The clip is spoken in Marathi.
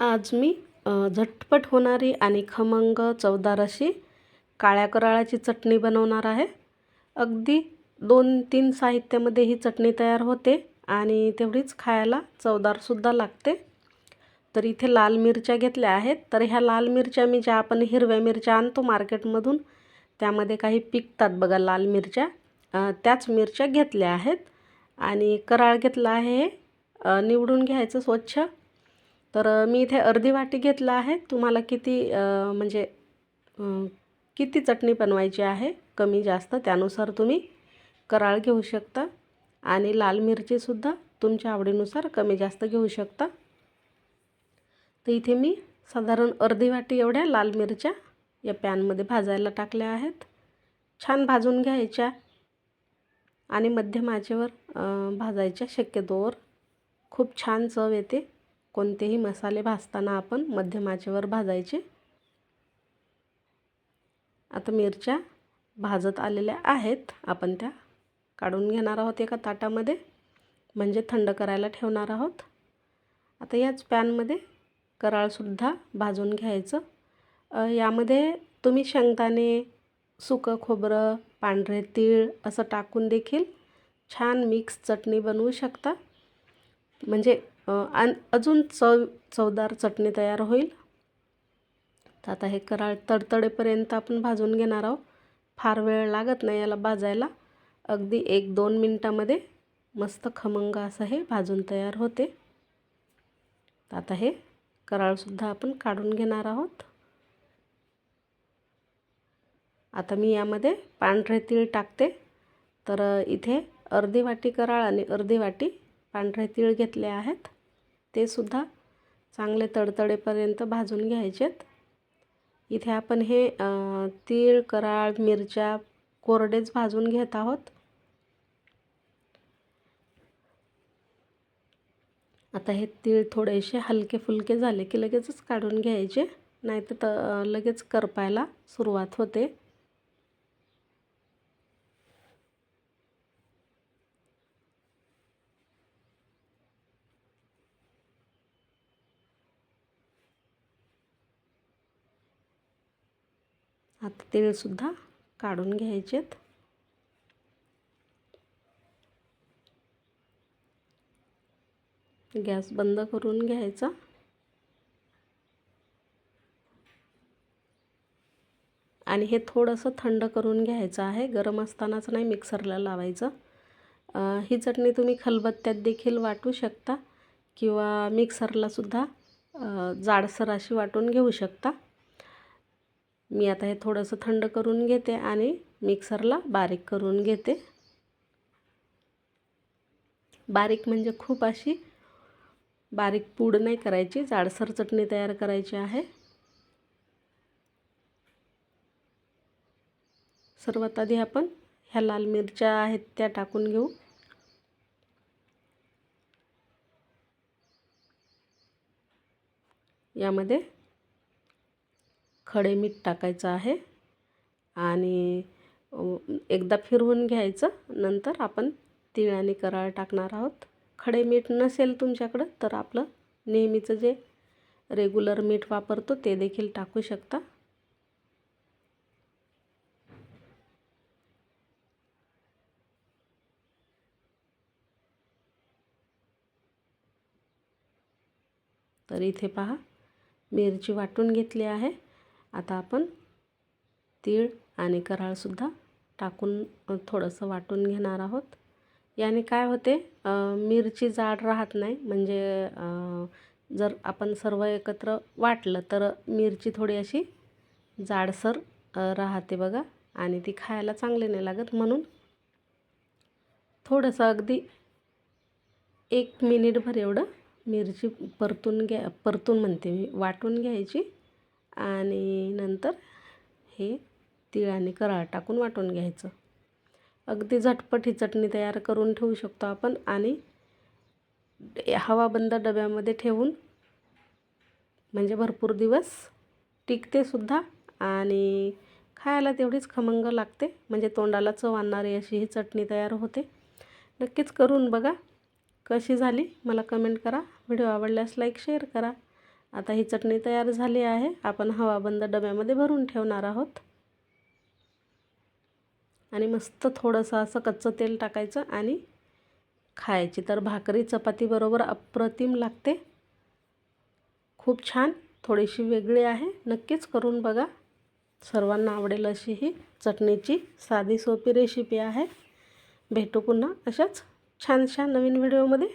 आज मी झटपट होणारी आणि खमंग चवदार अशी काळ्या कराळाची चटणी बनवणार आहे. अगदी दोन तीन साहित्यामध्ये ही चटणी तयार होते आणि तेवढीच खायला चवदारसुद्धा लागते. तर इथे लाल मिरच्या घेतल्या आहेत. तर ह्या लाल मिरच्या मी ज्या आपण हिरव्या मिरच्या आणतो मार्केटमधून त्यामध्ये काही पिकतात बघा लाल मिरच्या. त्याच मिरच्या घेतल्या आहेत आणि कराळ घेतला आहे निवडून घ्यायचं स्वच्छ. तर मी इथे अर्धी वाटी घेतला आहे. तुम्हाला किती म्हणजे किती चटणी बनवायची आहे कमी जास्त त्यानुसार तुम्ही कराळ घेऊ शकता. आणि लाल मिरचीसुद्धा तुमच्या आवडीनुसार कमी जास्त घेऊ शकता. तर इथे मी साधारण अर्धी वाटी एवढ्या लाल मिरच्या या पॅनमध्ये भाजायला टाकल्या आहेत. छान भाजून घ्यायच्या आणि मध्यम आचेवर भाजायच्या. शक्यतोवर खूप छान चव येते. कोणतेही मसाले भाजताना आपण मध्यम आचेवर भाजायचे. आता मिरच्या भाजत आलेल्या आहेत. आपण त्या काढून घेणार आहोत एका ताटामध्ये. म्हणजे थंड करायला ठेवणार आहोत. आता याच पॅनमध्ये कराळसुद्धा भाजून घ्यायचं. यामध्ये तुम्ही शेंगदाणे सुकं खोबरं पांढरे तीळ असं टाकून देखील छान मिक्स चटणी बनवू शकता. म्हणजे आणि अजून चव चवदार चटणी तयार होईल. तर आता हे कराळ तडतडेपर्यंत आपण भाजून घेणार आहोत. फार वेळ लागत नाही याला भाजायला. अगदी एक दोन मिनटामध्ये मस्त खमंग असं हे भाजून तयार होते. तर आता हे कराळसुद्धा आपण काढून घेणार आहोत. आता मी यामध्ये पांढरे तीळ टाकते. तर इथे अर्धी वाटी कराळ आणि अर्धी वाटी पांढरे तीळ घेतले आहेत. ते सुद्धा चांगले तडतडेपर्यंत भाजून घ्यायचेत. इथे आपण हे तीळ कराळ मिरच्या कोरडेच भाजून घेत आहोत. आता हे तीळ थोडेसे हलके फुलके झाले की लगेचच काढून घ्यायचे नाहीतर त लगेच करपायला सुरुवात होते. आता तेलसुद्धा काढून घ्यायचेत. गॅस बंद करून घ्यायचा. आणि हे थोडंसं थंड करून घ्यायचं आहे. गरम असतानाच नाही मिक्सरला लावायचं. ही चटणी तुम्ही खलबत्त्यात देखील वाटू शकता किंवा मिक्सरलासुद्धा जाडसर अशी वाटून घेऊ शकता. मी आता हे थोडंसं थंड करून घेते आणि मिक्सरला बारीक करून घेते. बारीक म्हणजे खूप अशी बारीक पूड नाही करायची जाडसर चटणी तयार करायची आहे. सर्वात आधी आपण ह्या लाल मिरच्या आहेत त्या टाकून घेऊ. यामध्ये खडे मीठ टाकायचं आहे आणि एकदा फिरवून घ्यायचं. नंतर आपण तीळ आणि कराळ टाकणार आहोत. खडे मीठ नसेल तुमच्याकडं तर आपलं नेहमीचं जे रेग्युलर मीठ वापरतो ते देखील टाकू शकता. तर इथे पहा मिरची वाटून घेतली आहे. आता आपण तीळ आणि कराळसुद्धा टाकून थोडंसं वाटून घेणार आहोत. याने काय होते मिरची जाड राहत नाही. म्हणजे जर आपण सर्व एकत्र वाटलं तर मिरची थोडी अशी जाडसर राहते बघा. आणि ती खायला चांगली नाही लागत. म्हणून थोडंसं अगदी एक मिनिटभर एवढं मिरची परतून घ्या परतून म्हणते मी वाटून घ्यायची. आणि नंतर हे तीळ आणि कराळ टाकून वाटून घ्यायचं. अगदी झटपट ही चटणी तयार करून ठेवू शकतो आपण आणि हवाबंद डब्यामध्ये ठेवून म्हणजे भरपूर दिवस टिकतेसुद्धा आणि खायला तेवढीच खमंग लागते. म्हणजे तोंडाला चव आणणारी अशी ही चटणी तयार होते. नक्कीच करून बघा कशी झाली. मला कमेंट करा. व्हिडिओ आवडल्यास लाईक शेअर करा. आता ही चटणी तयार झाली आहे. आपण हवाबंद डब्यामध्ये भरून ठेवणार आहोत. आणि मस्त थोडंसं असं कच्चं तेल टाकायचं आणि खायची. तर भाकरी चपातीबरोबर अप्रतिम लागते. खूप छान. थोडीशी वेगळी आहे. नक्कीच करून बघा. सर्वांना आवडेल अशी ही चटणीची साधी सोपी रेसिपी आहे. भेटू पुन्हा अशाच छानशा नवीन व्हिडिओमध्ये